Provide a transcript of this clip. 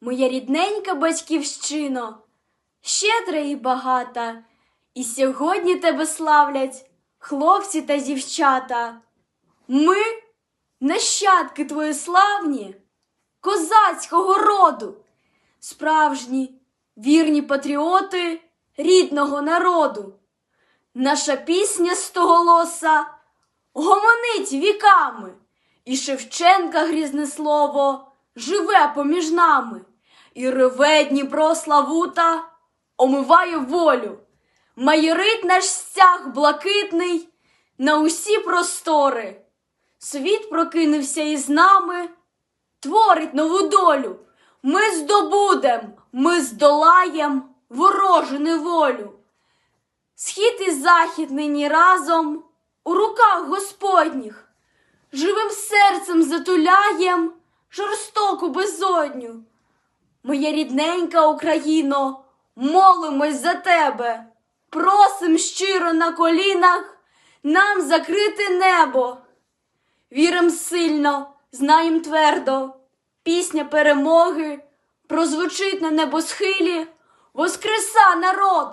моя рідненька батьківщино, щедра і багата, і сьогодні тебе славлять хлопці та дівчата. Ми, нащадки твої славні, козацького роду, справжні, вірні патріоти рідного народу. Наша пісня стоголоса гомонить віками, і Шевченка грізне слово живе поміж нами, і реве Дніпро Славута омиває волю, майорить наш стяг блакитний на усі простори. Світ прокинувся із нами, творить нову долю. Ми здобудем, ми здолаєм ворожу неволю. Схід і захід нині разом у руках Господніх, живим серцем затуляєм жорстоку безодню. Моя рідненька Україно, молимось за тебе, просим щиро на колінах нам закрити небо. Вірим сильно, знаєм твердо, пісня перемоги прозвучить на небосхилі, воскреса народи.